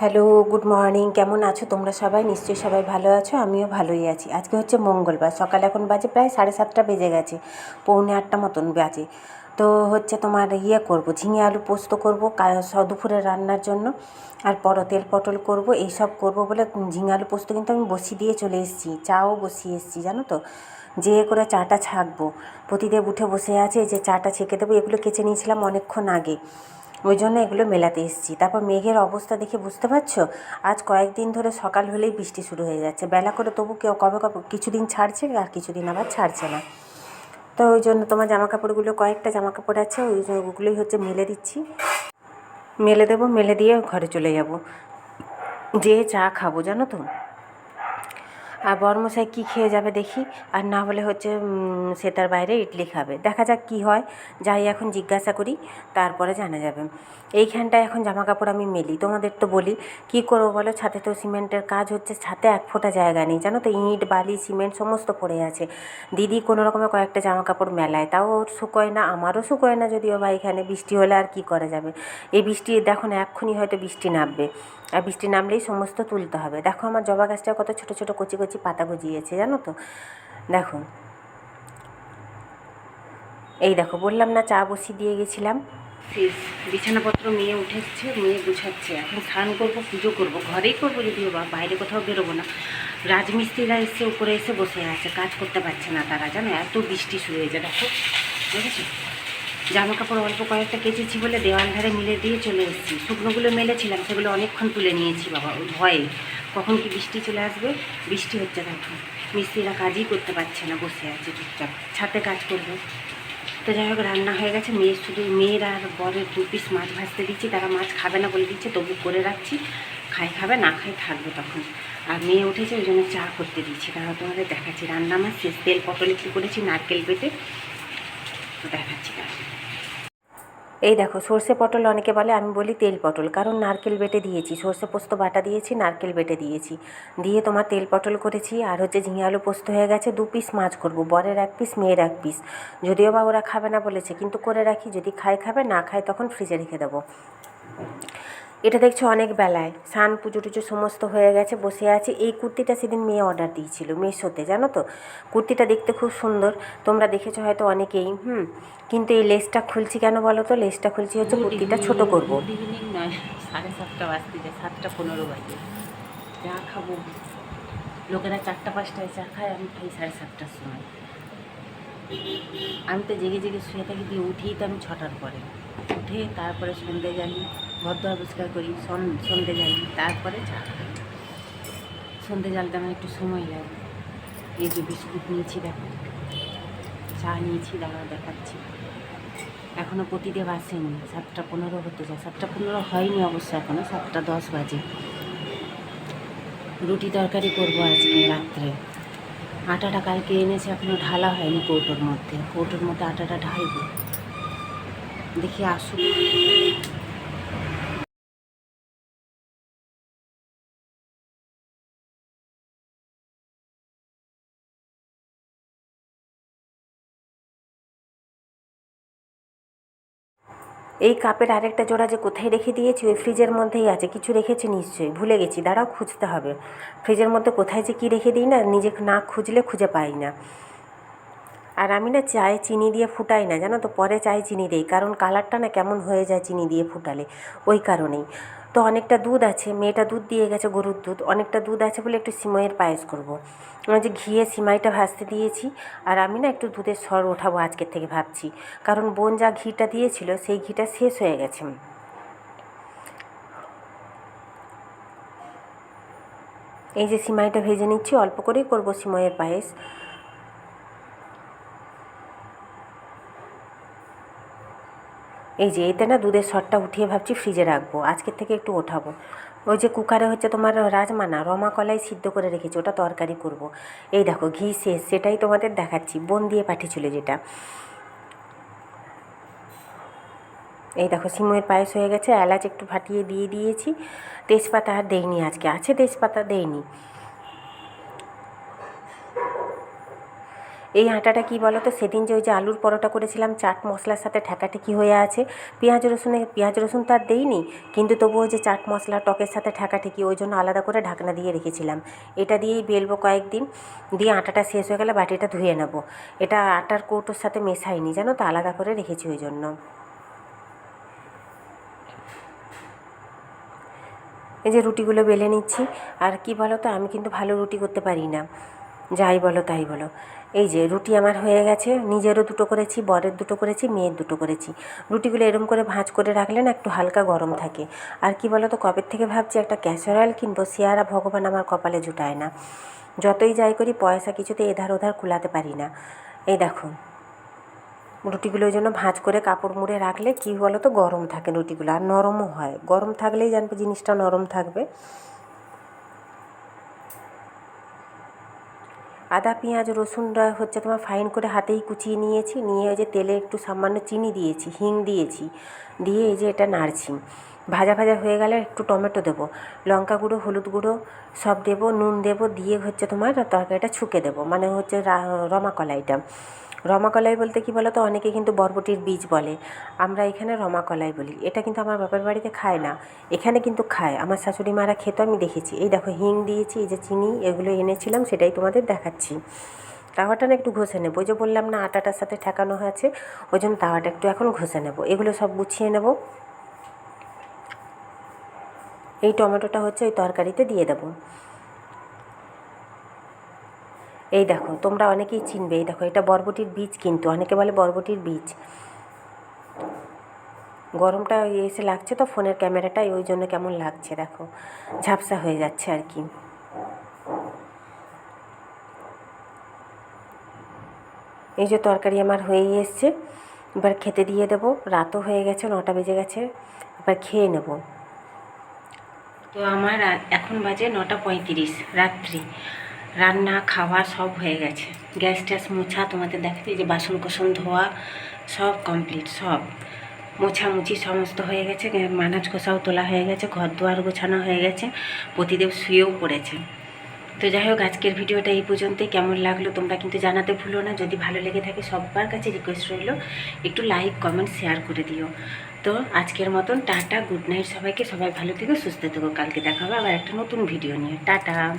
Hello good morning কেমন আছো তোমরা সবাই? নিশ্চয়ই সবাই ভালো আছো, আমিও ভালোই আছি। আজকে হচ্ছে মঙ্গলবার, সকাল এখন বাজে প্রায় সাড়ে সাতটা বেজে গেছে, পৌনে আটটা মতন বাজে। তো হচ্ছে তোমার ইয়ে করব, ঝিঙে আলু পোস্ত করব দুপুরে রান্নার জন্য, আর পর, তেল পটল করব, এইসব করব বলে ঝিঙে আলু পোস্ত কিন্তু আমি বসিয়ে দিয়ে চলে এসেছি, চাও বসিয়ে এসেছি, জানো তো? যে করে চাটা ছাঁকবো, প্রতিদেব উঠে বসে আছে যে চাটা ছেঁকে দেবো, এগুলো কেচে নিয়েছিলাম অনেকক্ষণ আগে। ওই জন্য এগুলো মেলাতে এসেছি। তারপর মেঘের অবস্থা দেখে বুঝতে পারছ? আজ কয়েকদিন ধরে সকাল হলেই বৃষ্টি শুরু হয়ে যাচ্ছে। বেলা করে তবু কেউ কবে কবে কিছুদিন ছাড়ছে আর কিছুদিন আবার ছাড়ছে না। তো ওই জন্য তোমার জামা কাপড়গুলো কয়েকটা জামা কাপড় আছে, ওই ওগুলোই হচ্ছে মেলে দিচ্ছি। মেলে দেবো, মেলে দিয়ে ঘরে চলে যাব। যে চা খাব, জানো তো? আর বর্মশাই কী খেয়ে যাবে দেখি। আর না হলে হচ্ছে সে তার বাইরে ইডলি খাবে। দেখা যাক কী হয়, যাই এখন জিজ্ঞাসা করি, তারপরে জানা যাবে। এইখানটায় এখন জামা কাপড় আমি মেলি। তোমাদের তো বলি, কী করব বলো? ছাতে তো সিমেন্টের কাজ হচ্ছে, ছাতে এক ফোঁটা জায়গা নেই। জানো তো, ইট, বালি, সিমেন্ট সমস্ত পড়ে আছে। দিদি কোনো রকমের কয়েকটা জামা কাপড় মেলায়। তাও ওর শুকোয় না, আমারও শুকোয় না যদিও বা এখানে বৃষ্টি হলে আর কি করা যাবে? এই বৃষ্টি, দেখো না, এক্ষুনি হয়তো বৃষ্টি নামবে। আর বৃষ্টি নামলেই সমস্ত তুলতে হবে। দেখো আমার জবা গাছটা কত ছোটো ছোটো কচি কচি পাতা গজিয়েছে, জানো তো? দেখো। এই দেখো, বললাম না চা বসিয়ে দিয়ে গেছিলাম। বিছানাপত্র মেয়ে উঠেছে, মেয়ে গুছাচ্ছে। এখন স্নান করব, পুজো করব, ঘরেই করব যদিও বা, বাইরে কোথাও বেরোবো না। রাজমিস্ত্রিরা এসে, উপরে এসে বসে আছে, কাজ করতে পারছে না তারা, জানো? এত বৃষ্টি শুরু হয়েছে, দেখো। বুঝেছ? জামা কাপড় অল্প কয়েকটা কেচেছি বলে দেওয়াল ধারে মিলে দিয়ে চলে এসেছি। শুকনোগুলো মেলেছিলাম, সেগুলো অনেকক্ষণ তুলে নিয়েছি বাবা, ওই ভয়ে। কখন কি বৃষ্টি চলে আসবে? বৃষ্টি হচ্ছে দেখো। মিস্ত্রিরা কাজই করতে পারছে না, বসে আছে চুপচাপ। ছাতে কাজ করবে। তো যাই হোক, রান্না হয়ে গেছে। মেয়ে শুধু মেয়ের আর বরের দু পিস মাছ ভাজতে দিচ্ছি, তারা মাছ খাবে না বলে দিচ্ছে, তবু করে রাখছি। খাই খাবে, না খাই থাকবে তখন। আর মেয়ে উঠেছে, ওই জন্য চা করতে দিচ্ছি। তারা তোমাদের দেখাচ্ছি। রান্না আমার শেষ। তেল পটল একটু করেছি, নারকেল পেটে তো দেখাচ্ছি এই দেখো, সর্ষে পটল অনেকে বলে, আমি বলি তেল পটল। কারণ নারকেল বেটে দিয়েছি, সর্ষে পোস্ত বাটা দিয়েছি, নারকেল বেটে দিয়েছি। দিয়ে তোমার তেল পটল করেছি, আর হচ্ছে ঝিঙে আলু পোস্ত হয়ে গেছে, দু পিস মাছ করব, বরের এক পিস মেয়ের এক পিস যদিও বা ওরা খাবে না বলেছে, কিন্তু করে রাখি, যদি খায় খাবে, না খায় তখন ফ্রিজে রেখে দেবো। এটা দেখছ অনেক বেলায়। স্নান পুজো টুজো সমস্ত হয়ে গেছে বসে আছে। এই কুর্তিটা সেদিন মেয়ে অর্ডার দিয়েছিল মেশোতে জানো তো? কুর্তিটা দেখতে খুব সুন্দর। তোমরা দেখেছ হয়তো অনেকেই হুম? কিন্তু এই লেসটা খুলছি কেন বলো তো? লেসটা খুলছি হচ্ছে কুর্তিটা ছোট করব। ইভিনিং নয় সাড়ে সাতটা বাজতে যায় সাতটা পনেরো বাজে। চা খাব। লোকেরা চারটা পাঁচটায় চা খায় আমি খাই সাড়ে সাতটার সময়। আমি তো জেগে জেগে শুয়ে থাকি দিয়ে উঠেই তো আমি ছটার পরে। উঠে তারপরে সন্ধে জ্বালি ঘর দোয়ার পরিষ্কার করি, সন- সন্ধে জ্বালি তারপরে চা সন্ধে জ্বালতে আমার একটু সময় লাগে। এই যে বিস্কুট নিয়েছি দেখো, চা নিয়েছি, দাঁড়াও দেখাচ্ছি। এখনও প্রতিদেব আসেনি, সাতটা পনেরো হতে যায়। সাতটা পনেরো হয়নি অবশ্য এখনও সাতটা দশ বাজে। রুটি তরকারি করব আজকে রাত্রে। আটাটা কালকে এনেছে এখনও ঢালা হয়নি কৌটোর মধ্যে। কৌটোর মধ্যে আটাটা ঢালবো। দেখি আসুক এই কাপের আরেকটা জোড়া যে কোথায় রেখে দিয়েছি, ওই ফ্রিজের মধ্যেই আছে। কিছু রেখেছি নিশ্চয়ই, ভুলে গেছি। দাঁড়াও, খুঁজতে হবে। ফ্রিজের মধ্যে কোথায় যে কী রেখে দিই না, নিজে না খুঁজলে খুঁজে পাই না। আর আমি না চায়ে চিনি দিয়ে ফুটাই না, জানো তো? পরে চায়ে চিনি দিই, কারণ কালারটা না কেমন হয়ে যায় চিনি দিয়ে ফুটালে, ওই কারণেই। তো অনেকটা দুধ আছে, মেয়েটা দুধ দিয়ে গেছে, গরুর দুধ। অনেকটা দুধ আছে বলে একটু সিমইয়ের পায়েস করব। যে ঘিয়ে সিমাইটা ভাজতে দিয়েছি, আর আমি না একটু দুধের সর ওঠাবো আজকের থেকে ভাবছি। কারণ বোন যা ঘিটা দিয়েছিল, সেই ঘিটা শেষ হয়ে গেছে। এই যে সিমাইটা ভেজে নিচ্ছি, অল্প করেই করব সিমইয়ের পায়েস। এই যে, এতে না দুধের সরটা উঠিয়ে ভাবছি ফ্রিজে রাখব। আজকের থেকে একটু ওঠাবো। ওই যে কুকারে হচ্ছে তোমার রাজমা না রমা কলাই সিদ্ধ করে রেখেছি, ওটা তরকারি করব। এই দেখো, ঘি শেষ, সেটাই তোমাদের দেখাচ্ছি, বোন দিয়ে পাঠিয়েছিল যেটা। এই দেখো, সিময়ের পায়েস হয়ে গেছে, এলাচ একটু ফাটিয়ে দিয়ে দিয়েছি। তেজপাতা আর দেইনি আজকে, আছে তেজপাতা, দেইনি। এই আটাটা কি বলো তো সেদিন যে ওই যে আলুর পরোটা করেছিলাম, চাট মশলার সাথে ঠেকাঠেকি হয়ে আছে। পেঁয়াজ রসুনে পেঁয়াজ রসুন তো আর দেইনি, কিন্তু তবুও যে চাট মশলা, টকের সাথে ঠেকাঠেকি, ওই জন্য আলাদা করে ঢাকনা দিয়ে রেখেছিলাম। এটা দিয়েই বেলবো কয়েকদিন, দিয়ে আটাটা শেষ হয়ে গেলে বাটিটা ধুয়ে নেব। এটা আটার কৌটোর সাথে মেশাইনি, জানো তো? আলাদা করে রেখেছি ওই জন্য। এই যে রুটিগুলো বেলে নিচ্ছি, আর কি বলো তো আমি কিন্তু ভালো রুটি করতে পারি না। যাই বলো, তাই বলো। এই যে রুটি আমার হয়ে গেছে, নিজেরও দুটো করেছি, বরের দুটো করেছি, মেয়ের দুটো করেছি। রুটিগুলো এরম করে ভাঁজ করে রাখলে না একটু হালকা গরম থাকে। আর কি বলো তো কবের থেকে ভাবছি একটা ক্যাসেরয়েল কিনবো? সিয়ারা ভগবান আমার কপালে জুটায় না। যতই যাই করি, পয়সা কিছুতে এধার ওধার কুলাতে পারি না। এই দেখো, রুটিগুলো ওই জন্য ভাঁজ করে কাপড় মুড়ে রাখলে কী বলো তো, গরম থাকে রুটিগুলো। আর নরমও হয়। গরম থাকলেই জানবে জিনিসটা নরম থাকবে। আদা, পেঁয়াজ রসুনটা হচ্ছে তোমার ফাইন করে হাতেই কুচিয়ে নিয়েছি। নিয়ে ওই যে তেলে একটু সামান্য চিনি দিয়েছি, হিং দিয়েছি। দিয়ে এই যে এটা নাড়ছি। ভাজা ভাজা হয়ে গেলে একটু টমেটো দেবো। লঙ্কা গুঁড়ো, হলুদ গুঁড়ো সব দেবো, নুন দেবো, দিয়ে হচ্ছে তোমার তরকারিটা ছুঁকে দেবো। মানে হচ্ছে রমা কলাইটা রমা কলাই বলতে কি বলো তো অনেকে কিন্তু বরবটির বীজ বলে। আমরা এখানে রমা কলাই বলি। এটা কিন্তু আমার বাপের বাড়িতে খায় না। এখানে কিন্তু খায়। আমার শাশুড়ি মারা খেতো, আমি দেখেছি। এই দেখো, হিং দিয়েছি, এই যে চিনি, এগুলো এনেছিলাম, সেটাই তোমাদের দেখাচ্ছি। তাওয়াটা না একটু ঘষে নেব। ওই যে বললাম না, আটাটার সাথে ঠেকানো হয়েছে। ওই জন্য তাওয়াটা একটু এখন ঘষে নেব। এগুলো সব গুছিয়ে নেব। এই টমেটোটা হচ্ছে ওই তরকারিতে দিয়ে দেবো। এই দেখো, তোমরা অনেকেই চিনবে, এই দেখো, এটা বরবটির বীজ কিন্তু, অনেকে বলে বরবটির বীজ। গরমটা এসে লাগছে তো ফোনের ক্যামেরাটাই, ওই জন্য কেমন লাগছে, দেখো, ঝাপসা হয়ে যাচ্ছে আর কি। এই যে তরকারি আমার হয়েই এসছে, এবার খেতে দিয়ে দেবো, রাতও হয়ে গেছে, নটা বেজে গেছে, এবার খেয়ে নেব। তো আমার এখন বাজে নটা পঁয়ত্রিশ, রাত্রি। রান্না, খাওয়া সব হয়ে গেছে। গ্যাস ট্যাস মোছা, তোমাদের দেখাতে যে বাসন কোসন ধোয়া সব কমপ্লিট সব। মোছামুছি সমস্ত হয়ে গেছে মানাজ কোষাও তোলা হয়ে গেছে ঘর দুয়ার গোছানো হয়ে গেছে, প্রতিদেব শুয়েও পড়েছে। তো যাই হোক, আজকের ভিডিওটা এই পর্যন্তই। কেমন লাগল তোমরা কিন্তু জানাতে ভুলো না। যদি ভালো লেগে থাকে সবার কাছে রিকোয়েস্ট রইল, একটু লাইক কমেন্ট শেয়ার করে দিও। তো আজকের মতন টাটা গুড নাইট সবাইকে। সবাই ভালো থেকো, সুস্থ থেকো। কালকে দেখা হবে আবার একটা নতুন ভিডিও নিয়ে। টাটা!